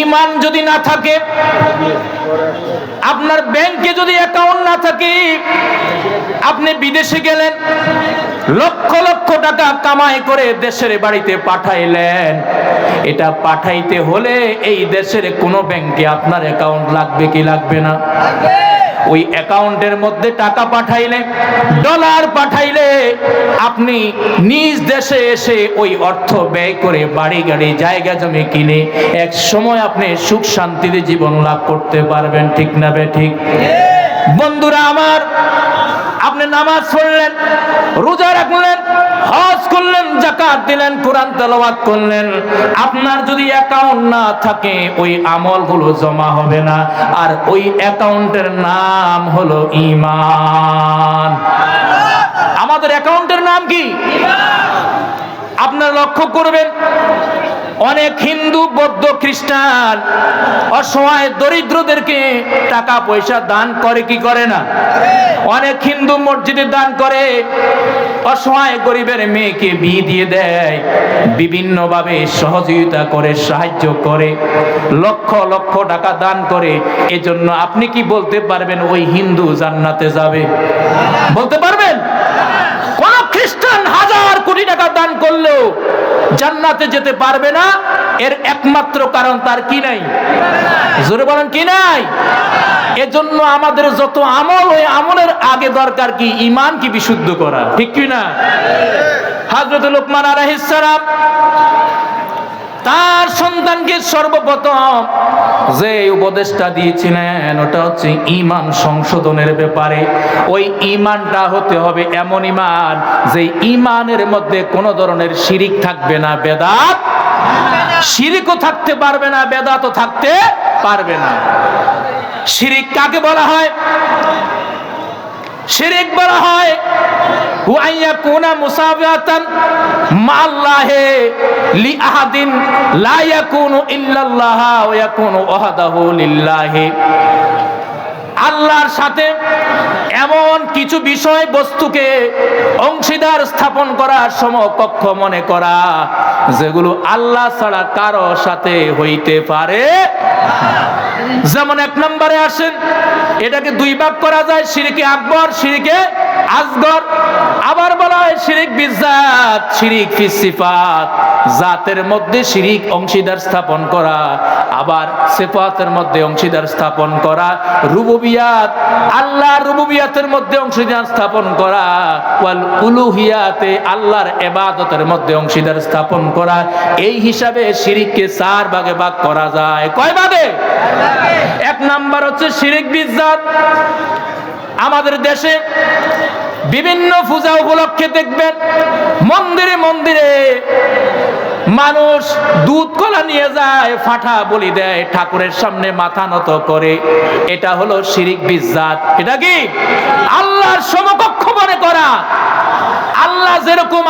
ইমান যদি না থাকে, আপনার ব্যাংকে যদি অ্যাকাউন্ট না থাকে, আপনি বিদেশে গেলেন, লক্ষ লক্ষ টাকা কামাই করে দেশের বাড়িতে পাঠাইলেন। এটা পাঠাইতে হলে এই দেশের কোনো ব্যাংকে আপনার অ্যাকাউন্ট লাগবে কি লাগবে না? ওই অ্যাকাউন্টের মধ্যে টাকা পাঠাইলে ডলার পাঠাইলে আপনি নিজ দেশে এসে ওই অর্থ ব্যয় করে বাড়ি গাড়ি জায়গা জমি কিনে এক সময় আপনি সুখ শান্তিতে জীবন লাভ করতে পারবেন ঠিক না বে ঠিক। বন্ধুরা আমার আপনি নামাজ পড়লেন রোজা রাখলেন করলেন, জাকাত দিলেন, কোরআন তেলাওয়াত করলেন। আপনার যদি অ্যাকাউন্ট না থাকে, ওই আমলগুলো জমা হবে না। আর ওই অ্যাকাউন্টের নাম হলো ঈমান। আমাদের অ্যাকাউন্টের নাম কি? আপনারা লক্ষ্য করবেন অনেক হিন্দু, বৌদ্ধ, খ্রিস্টান অসহায় দরিদ্রদেরকে টাকা পয়সা দান করে, কি করে না? অনেক হিন্দু মসজিদে দান করে, অসহায় গরিবের মেয়েকে বিয়ে দিয়ে দেয়, বিভিন্নভাবে সহযোগিতা করে, সাহায্য করে, লক্ষ লক্ষ টাকা দান করে। এজন্য আপনি কি বলতে পারবেন, ওই হিন্দু জান্নাতে যাবে? বলতে পারবেন? কোন খ্রিস্টান হাজার কোটি টাকা দান করলেও জান্নাতে যেতে পারবে না, এর একমাত্র কারণ তার কি নাই? জোরে বলেন, কি নাই? এজন্য আমাদের যত আমল ওই আমলের আগে দরকার কি? ইমান কি বিশুদ্ধ করা, ঠিক কি না? হাজরত লোকমান আলাইহিস সালাম তার সন্তানকে সর্বপ্রথম যে উপদেশটা দিয়েছিলেন, ওটা হচ্ছে ইমান সংশোধনের ব্যাপারে। ওই ইমানটা হতে হবে এমন ইমান যে ইমানের মধ্যে কোনো ধরনের শিরিক থাকবে না, বেদাত। শিরিকও থাকতে পারবে না, বেদাতও থাকতে পারবে না। শিরিক কাকে বলা হয়? শিরিক বলা হয়। হুয়াইয়া কুনা মুসাবিয়াতান মাল্লাহে লি আহাদিন লা ইয়াকুনু ইল্লাল্লাহ ওয়া ইয়াকুনু ওয়াহদাহু লিল্লাহি। আল্লাহর সাথে এমন কিছু বিষয় বস্তুকে অংশীদার স্থাপন করার সমকক্ষ মনে করা, যেগুলো আল্লাহ ছাড়া কারও সাথে হইতে পারে যেমন এক নম্বরে আসেন, এটাকে দুই ভাগ করা যায়, সিরিকে আকবর, সিরিকে আসগর। আবার বলা হয় শিরিক বিজাত সিরিক ফিসিফাত। জাতের মধ্যে শিরিক অংশীদার স্থাপন করা, আবার সিফাতের মধ্যে অংশীদার স্থাপন করা, রুবুবিয়াত আল্লাহ রুবুবিয়াতের মধ্যে অংশীদার স্থাপন করা, ওয়াল উলুহিয়াতে, আল্লাহর ইবাদতের মধ্যে অংশীদার স্থাপন করা, এই হিসাবে শিরিককে চার ভাগে ভাগ করা যায়। কয় ভাগে? এক নাম্বার হচ্ছে শিরিক বিজাত আমাদের দেশে বিভিন্ন পূজা উপলক্ষে দেখবেন মন্দিরে মন্দিরে মানুষ দুধ কলা নিয়ে যায় ফাটা বলি দেয়, ঠাকুরের সামনে মাথা নত করে। এটা হলো শিরিক বিজাত এটা কি? আল্লাহর সমকক্ষ মনে করা। আল্লাহ যেরকম